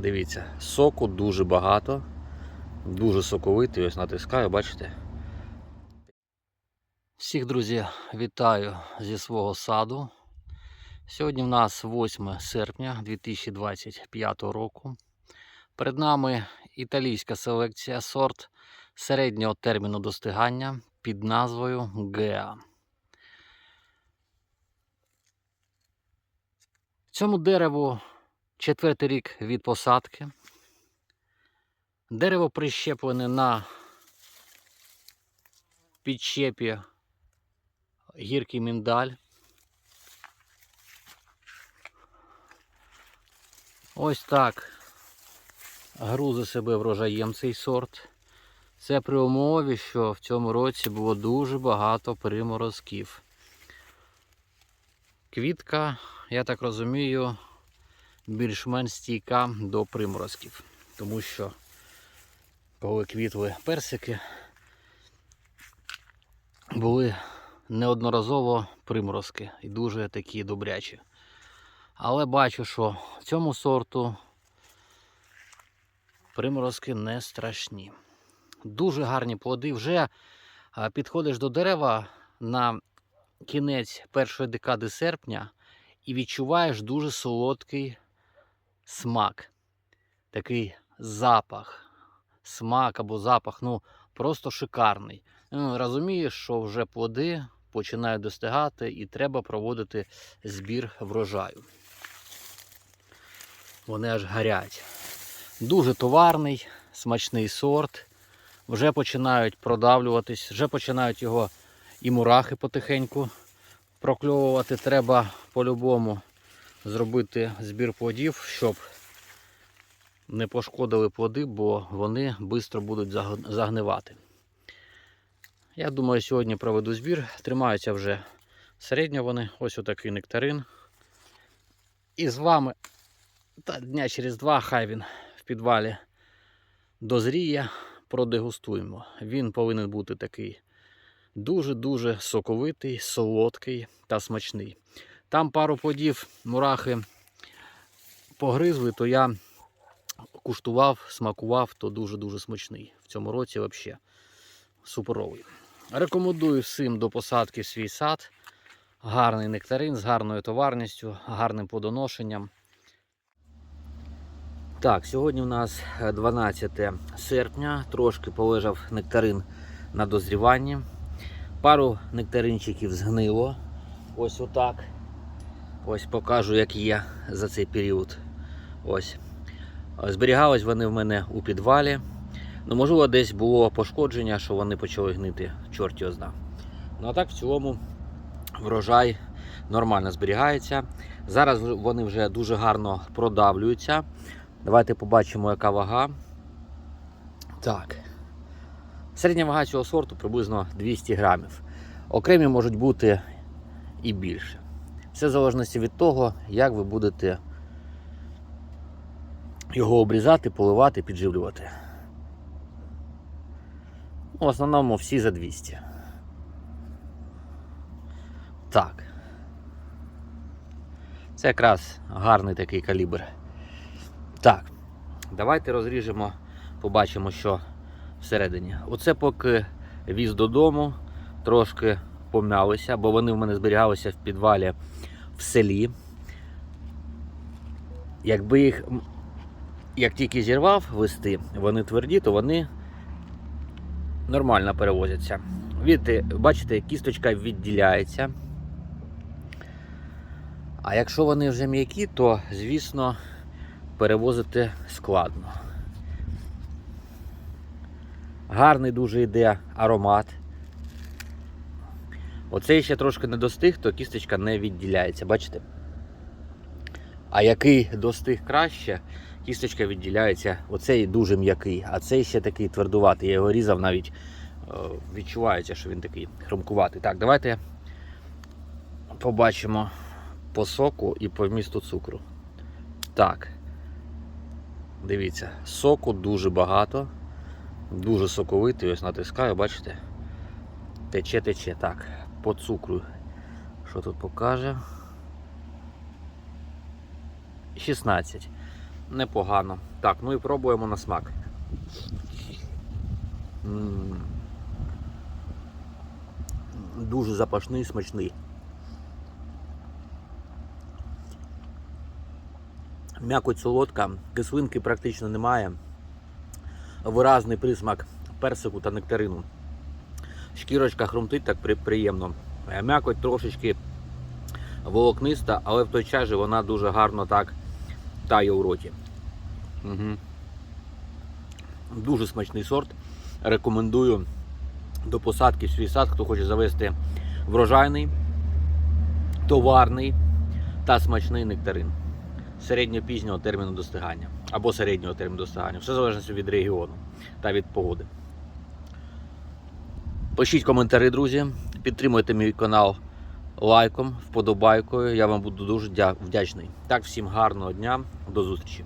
Дивіться, соку дуже багато, дуже соковитий. Ось натискаю, бачите? Всіх, друзі, вітаю зі свого саду. Сьогодні в нас 8 серпня 2025 року. Перед нами італійська селекція сорт середнього терміну достигання під назвою Геа. Цьому дереву четвертий рік від посадки. Дерево прищеплене на підщепі гіркий міндаль. Ось так грузи себе врожаєм цей сорт. Це при умові, що в цьому році було дуже багато приморозків. Квітка, я так розумію, більш-менш стійка до приморозків. Тому що коли квітли персики, були неодноразово приморозки і дуже такі добрячі. Але бачу, що цьому сорту приморозки не страшні. Дуже гарні плоди. Вже підходиш до дерева на кінець першої декади серпня і відчуваєш дуже солодкий смак. Такий запах. Смак або запах, ну просто шикарний. Ну, Розумієш, що вже плоди починають достигати і треба проводити збір врожаю. Вони аж гарять. Дуже товарний, смачний сорт. Вже починають продавлюватись, вже починають його і мурахи потихеньку прокльовувати. Треба по-любому зробити збір плодів, щоб не пошкодили плоди, бо вони швидко будуть загнивати. Я думаю, сьогодні проведу збір. Тримаються вже середньо вони. Ось отакий нектарин. І з вами та дня через два хай він в підвалі дозріє, продегустуємо. Він повинен бути такий дуже-дуже соковитий, солодкий та смачний. Там пару плодів мурахи погризли, то я куштував, смакував, то дуже-дуже смачний. В цьому році взагалі суперовий. Рекомендую всім до посадки свій сад. Гарний нектарин з гарною товарністю, гарним плодоношенням. Так, сьогодні у нас е, 12 серпня. Трошки полежав нектарин на дозріванні. Пару нектаринчиків згнило. Ось отак. Ось покажу, як є за цей період. Ось. Зберігались вони в мене у підвалі. Ну, можливо, десь було пошкодження, що вони почали гнити, чорт його зна. Ну а так в цілому врожай нормально зберігається. Зараз вони вже дуже гарно продавлюються. Давайте побачимо, яка вага. Так. Середня вага цього сорту приблизно 200 грамів. Окремі можуть бути і більше. Все в залежності від того, як ви будете його обрізати, поливати, підживлювати. Ну, В основному всі за 200. Так. Це якраз гарний такий калібр. Так, давайте розріжемо, побачимо, що всередині. Оце поки віз додому, трошки пом'ялися, бо вони в мене зберігалися в підвалі в селі. Якби їх як тільки зірвав вести, вони тверді, то вони нормально перевозяться. Видите, бачите, кісточка відділяється. А якщо вони вже м'які, то звісно перевозити складно. Гарний дуже йде аромат. Оцей ще трошки не достиг, то кісточка не відділяється, бачите? А який достиг краще, кісточка відділяється. Оцей дуже м'який, а цей ще такий твердуватий. Я його різав навіть е, відчувається, що він такий хрумкуватий. Так, давайте побачимо по соку і по вмісту цукру. Так. Дивіться, соку дуже багато, дуже соковитий. Ось натискаю, бачите? Тече, тече. Так, по цукру. Що тут покаже? 16. непогано. Так, ну і пробуємо на смак. Дуже запашний, смачний. М'якоть солодка, кислинки практично немає. Виразний присмак персику та нектарину. Шкірочка хрумтить так приємно. Е, М'якоть трошечки волокниста, але в той час же вона дуже гарно так тає у роті. Угу. Дуже смачний сорт. Рекомендую до посадки в свій сад, хто хоче завести врожайний, товарний та смачний нектарин середньо-пізнього терміну достигання або середнього терміну достигання. Все залежить від регіону та від погоди. Пишіть коментарі, друзі. Підтримуйте мій канал лайком, вподобайкою. Я вам буду дуже дя- вдячний. Так, всім гарного дня, до зустрічі.